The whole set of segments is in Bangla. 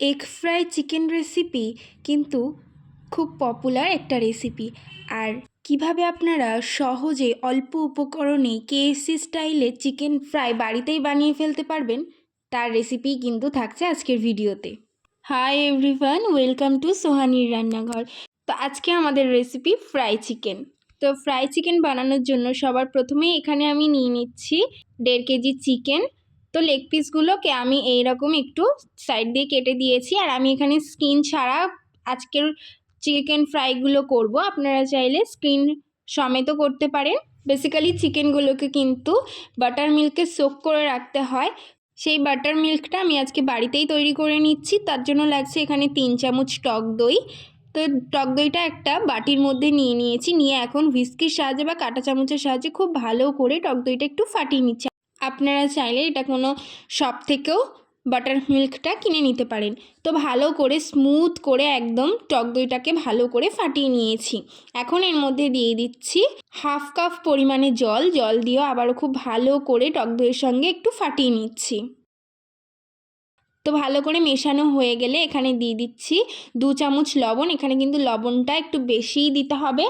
এগ ফ্রাই চিকেন রেসিপি কিন্তু খুব পপুলার একটা রেসিপি আর কীভাবে আপনারা সহজে অল্প উপকরণে কেএফসি স্টাইলে চিকেন ফ্রাই বাড়িতেই বানিয়ে ফেলতে পারবেন, তার রেসিপি কিন্তু থাকছে আজকের ভিডিওতে। হাই এভরিওয়ান ওয়েলকাম টু সোহানির রান্নাঘর। তো আজকে আমাদের রেসিপি ফ্রাই চিকেন তো ফ্রাই চিকেন বানানোর জন্য সবার প্রথমেই এখানে আমি নিয়ে নিচ্ছি দেড় কেজি চিকেন তো লেগ পিসগুলোকে আমি এইরকম একটু সাইড দিয়ে কেটে দিয়েছি। আর আমি এখানে স্কিন ছাড়া আজকের চিকেন ফ্রাইগুলো করব। আপনারা চাইলে স্কিন সমেত করতে পারেন। বেসিক্যালি চিকেনগুলোকে কিন্তু বাটার মিল্কে সোক করে রাখতে হয়। সেই বাটার মিল্কটা আমি আজকে বাড়িতেই তৈরি করে নিচ্ছি। তার জন্য লাগছে এখানে তিন চামচ টক দই। তো টক দইটা একটা বাটির মধ্যে নিয়ে নিয়েছি। নিয়ে এখন হুইস্কির সাহায্যে বা কাঁটা চামচের সাহায্যে খুব ভালো করে টক দইটা একটু ফাটিয়ে নিচ্ছি। আপনারা চাইলে এটা কোনো শপ থেকেও বাটার মিল্কটা কিনে নিতে পারেন। তো ভালো করে স্মুথ করে একদম টক দইটাকে ভালো করে ফাটিয়ে নিয়েছি। এখন এর মধ্যে দিয়ে দিচ্ছি হাফ কাপ পরিমাণে জল। জল দিয়েও আবারও খুব ভালো করে টক দইয়ের সঙ্গে একটু ফাটিয়ে নিচ্ছি। তো ভালো করে মেশানো হয়ে গেলে এখানে দিয়ে দিচ্ছি দু চামচ লবণ। এখানে কিন্তু লবণটা একটু বেশিই দিতে হবে।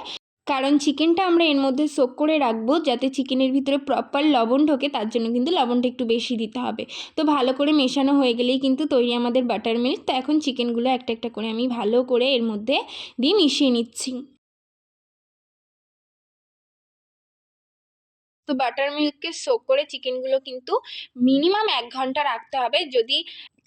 কারণ চিকেনটা আমরা এর মধ্যে সোক করে রাখব যাতে চিকেনের ভিতরে প্রপার লবণ ঢোকে, তার জন্য কিন্তু লবণটা একটু বেশি দিতে হবে। তো ভালো করে মেশানো হয়ে গেলেই কিন্তু তৈরি আমাদের বাটার মিল্ক তো এখন চিকেনগুলো একটা একটা করে আমি ভালো করে এর মধ্যে দিয়ে মিশিয়ে নিচ্ছি। তো বাটার মিল্ককে সোক করে চিকেনগুলো কিন্তু মিনিমাম এক ঘণ্টা রাখতে হবে। যদি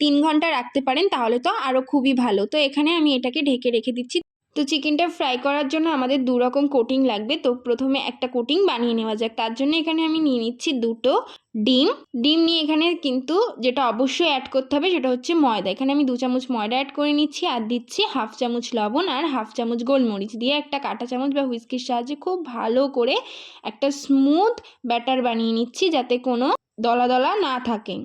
তিন ঘণ্টা রাখতে পারেন তাহলে তো আরও খুবই ভালো। তো এখানে আমি এটাকে ঢেকে রেখে দিচ্ছি। তো চিকেনটা ফ্রাই করার জন্য আমাদের দু রকম কোটিং লাগবে। তো প্রথমে একটা কোটিং বানিয়ে নেওয়া যাক। তার জন্য এখানে আমি নিয়ে নিচ্ছি দুটো ডিম। ডিম নিয়ে এখানে কিন্তু যেটা অবশ্যই অ্যাড করতে হবে সেটা হচ্ছে ময়দা। এখানে আমি দু চামচ ময়দা অ্যাড করে নিচ্ছি আর দিচ্ছি হাফ চামচ লবণ আর হাফ চামচ গোলমরিচ দিয়ে একটা কাঁটা চামচ বা হুইস্কির সাহায্যে খুব ভালো করে একটা স্মুথ ব্যাটার বানিয়ে নিচ্ছি যাতে কোনো দলা দলা না থাকে।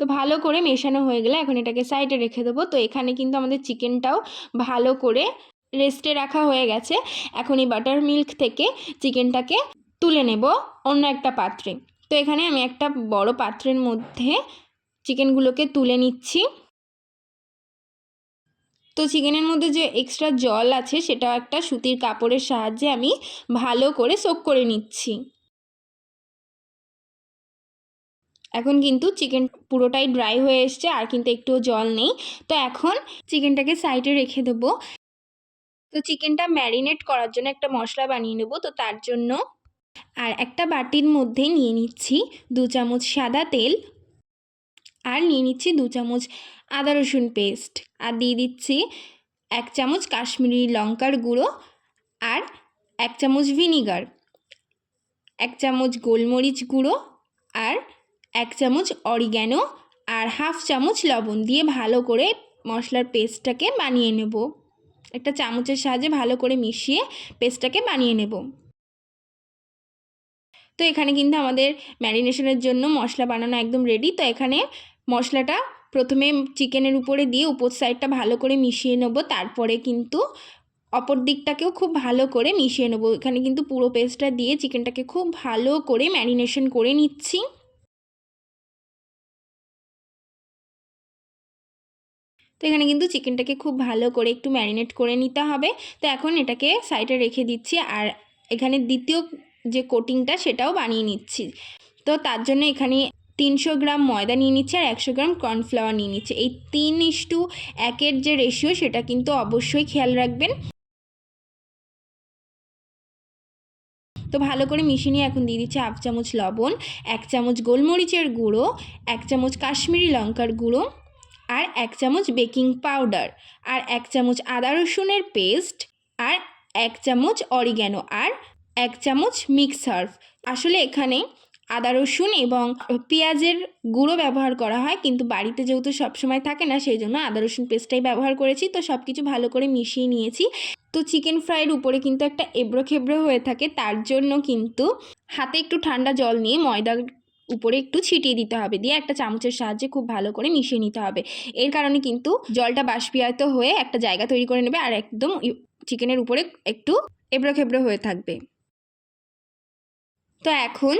তো ভালো করে মেশানো হয়ে গেলে এখন এটাকে সাইডে রেখে দেবো। তো এখানে কিন্তু আমাদের চিকেনটাও ভালো করে রেস্টে রাখা হয়ে গেছে। এখন এই বাটার মিল্ক থেকে চিকেনটাকে তুলে নেব অন্য একটা পাত্রে। তো এখানে আমি একটা বড় পাত্রের মধ্যে চিকেনগুলোকে তুলে নিচ্ছি। তো চিকেনের মধ্যে যে এক্সট্রা জল আছে সেটা একটা সুতির কাপড়ের সাহায্যে আমি ভালো করে সোক করে নিচ্ছি। এখন কিন্তু চিকেন পুরোটাই ড্রাই হয়ে এসছে, আর কিন্তু একটুও জল নেই। তো এখন চিকেনটাকে সাইডে রেখে দেবো। তো চিকেনটা ম্যারিনেট করার জন্য একটা মশলা বানিয়ে নেব, তো তার জন্য আর একটা বাটির মধ্যে নিয়ে নিচ্ছি দু চামচ সাদা তেল আর নিয়ে নিচ্ছি দু চামচ আদা রসুন পেস্ট আর দিয়ে দিচ্ছি এক চামচ কাশ্মীরি লঙ্কার গুঁড়ো আর এক চামচ ভিনিগার, এক চামচ গোলমরিচ গুঁড়ো আর এক চামচ অরিগ্যানো আর হাফ চামচ লবণ দিয়ে ভালো করে মশলার পেস্টটাকে বানিয়ে নেব। একটা চামচের সাহায্যে ভালো করে মিশিয়ে পেস্টটাকে বানিয়ে নেব। তো এখানে কিন্তু আমাদের ম্যারিনেশনের জন্য মশলা বানানো একদম রেডি তো এখানে মশলাটা প্রথমে চিকেনের উপরে দিয়ে উপর সাইডটা ভালো করে মিশিয়ে নেব, তারপরে কিন্তু অপর দিকটাকেও খুব ভালো করে মিশিয়ে নেব। এখানে কিন্তু পুরো পেস্টটা দিয়ে চিকেনটাকে খুব ভালো করে ম্যারিনেশন করে নিচ্ছি। তো এখানে কিন্তু চিকেনটাকে খুব ভালো করে একটু ম্যারিনেট করে নিতে হবে। তো এখন এটাকে সাইডে রেখে দিচ্ছি আর এখানে দ্বিতীয় যে কোটিংটা সেটাও বানিয়ে নিচ্ছি। তো তার জন্য এখানে তিনশো গ্রাম ময়দা নিয়ে নিচ্ছে আর একশো গ্রাম কর্নফ্লাওয়ার নিয়ে নিচ্ছে। এই তিন ইস্টু একের যে রেশিও সেটা কিন্তু অবশ্যই খেয়াল রাখবেন। তো ভালো করে মিশিয়ে নিয়ে এখন দিয়ে দিচ্ছে হাফ চামচ লবণ, এক চামচ গোলমরিচের গুঁড়ো, এক চামচ কাশ্মীরি লঙ্কার গুঁড়ো আর এক চামচ বেকিং পাউডার, আর এক চামচ আদা রসুনের পেস্ট, আর এক চামচ অরিগ্যানো, আর এক চামচ মিক্স সার্ভ আসলে এখানে আদা রসুন এবং পেঁয়াজের গুঁড়ো ব্যবহার করা হয়, কিন্তু বাড়িতে যেহেতু সবসময় থাকে না, সেই জন্য আদা রসুন পেস্টটাই ব্যবহার করেছি। তো সব কিছু ভালো করে মিশিয়ে নিয়েছি। তো চিকেন ফ্রাইয়ের উপরে কিন্তু একটা এবড়ো খেবড়ো হয়ে থাকে, তার জন্য কিন্তু হাতে একটু ঠান্ডা জল নিয়ে ময়দা উপরে একটু ছিটিয়ে দিতে হবে। দিয়ে একটা চামচের সাহায্যে খুব ভালো করে মিশিয়ে নিতে হবে। এর কারণে কিন্তু জলটা বাষ্পীয়িত হয়ে একটা জায়গা তৈরি করে নেবে আর একদম চিকেনের উপরে একটু এবড়ো খেবড়ো হয়ে থাকবে। তো এখন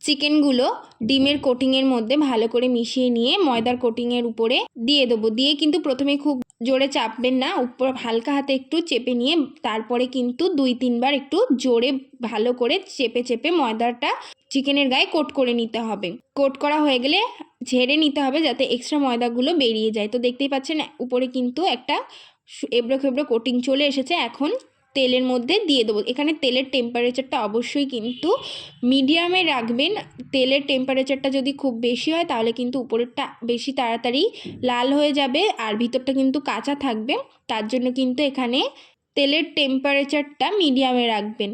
চিকেনগুলো ডিমের কোটিংয়ের মধ্যে ভালো করে মিশিয়ে নিয়ে ময়দার কোটিংয়ের উপরে দিয়ে দেবো। দিয়ে কিন্তু প্রথমে খুব জোরে চাপবেন না, উপর হালকা হাতে একটু চেপে নিয়ে তারপরে কিন্তু দুই তিনবার একটু জোরে ভালো করে চেপে চেপে ময়দাটা চিকেনের গায়ে কোট করে নিতে হবে। কোট করা হয়ে গেলে ঝেড়ে নিতে হবে যাতে এক্সট্রা ময়দাগুলো বেরিয়ে যায়। তো দেখতেই পাচ্ছেন, উপরে কিন্তু একটা এবড়ো খেবড়ো কোটিং চলে এসেছে। এখন তেলের মধ্যে দিয়ে দেবো। এখানে তেলের টেম্পারেচারটা অবশ্যই কিন্তু মিডিয়ামে রাখবেন। তেলের টেম্পারেচারটা যদি খুব বেশি হয়, তাহলে কিন্তু উপরেরটা বেশি তাড়াতাড়ি লাল হয়ে যাবে আর ভিতরটা কিন্তু কাঁচা থাকবে। তার জন্য কিন্তু এখানে তেলের টেম্পারেচারটা মিডিয়ামে রাখবেন।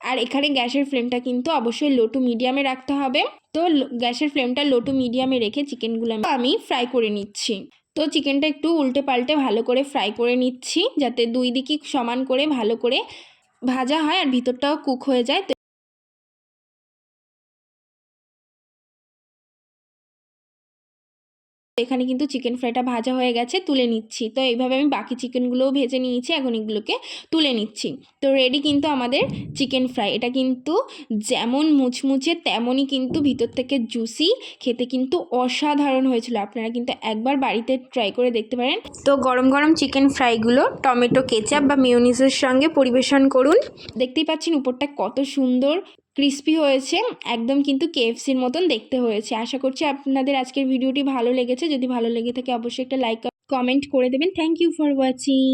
আর এখানে গ্যাসের ফ্লেমটা কিন্তু অবশ্যই লো টু মিডিয়ামে রাখতে হবে। তো গ্যাসের ফ্লেমটা লো টু মিডিয়ামে রেখে চিকেনগুলো আমি ফ্রাই করে নিচ্ছি। তো চিকেনটা একটু উল্টে পাল্টে ভালো করে ফ্রাই করে নিচ্ছি, যাতে দুই দিকই সমান করে ভালো করে ভাজা হয় আর ভিতরটাও কুক হয়ে যায়। তো এখানে কিন্তু চিকেন ফ্রাইটা ভাজা হয়ে গেছে, তুলে নিচ্ছি। তো এইভাবে আমি বাকি চিকেনগুলোও ভেজে নিয়েছি, এখন এগুলোকে তুলে নিচ্ছি। তো রেডি কিন্তু আমাদের চিকেন ফ্রাই এটা কিন্তু যেমন মুচমুচে, তেমনই কিন্তু ভিতর থেকে জুসি খেতে কিন্তু অসাধারণ হয়েছিল। আপনারা কিন্তু একবার বাড়িতে ট্রাই করে দেখতে পারেন। তো গরম গরম চিকেন ফ্রাইগুলো টমেটো কেচাপ বা মিওনিসের সঙ্গে পরিবেশন করুন। দেখতেই পাচ্ছেন উপরটা কত সুন্দর ক্রিস্পি হয়েছে, একদম কিন্তু কেএফসির মতন দেখতে হয়েছে। আশা করছি আপনাদের আজকের ভিডিওটি ভালো লেগেছে। যদি ভালো লেগে থাকে, অবশ্যই একটা লাইক কমেন্ট করে দেবেন। Thank you for watching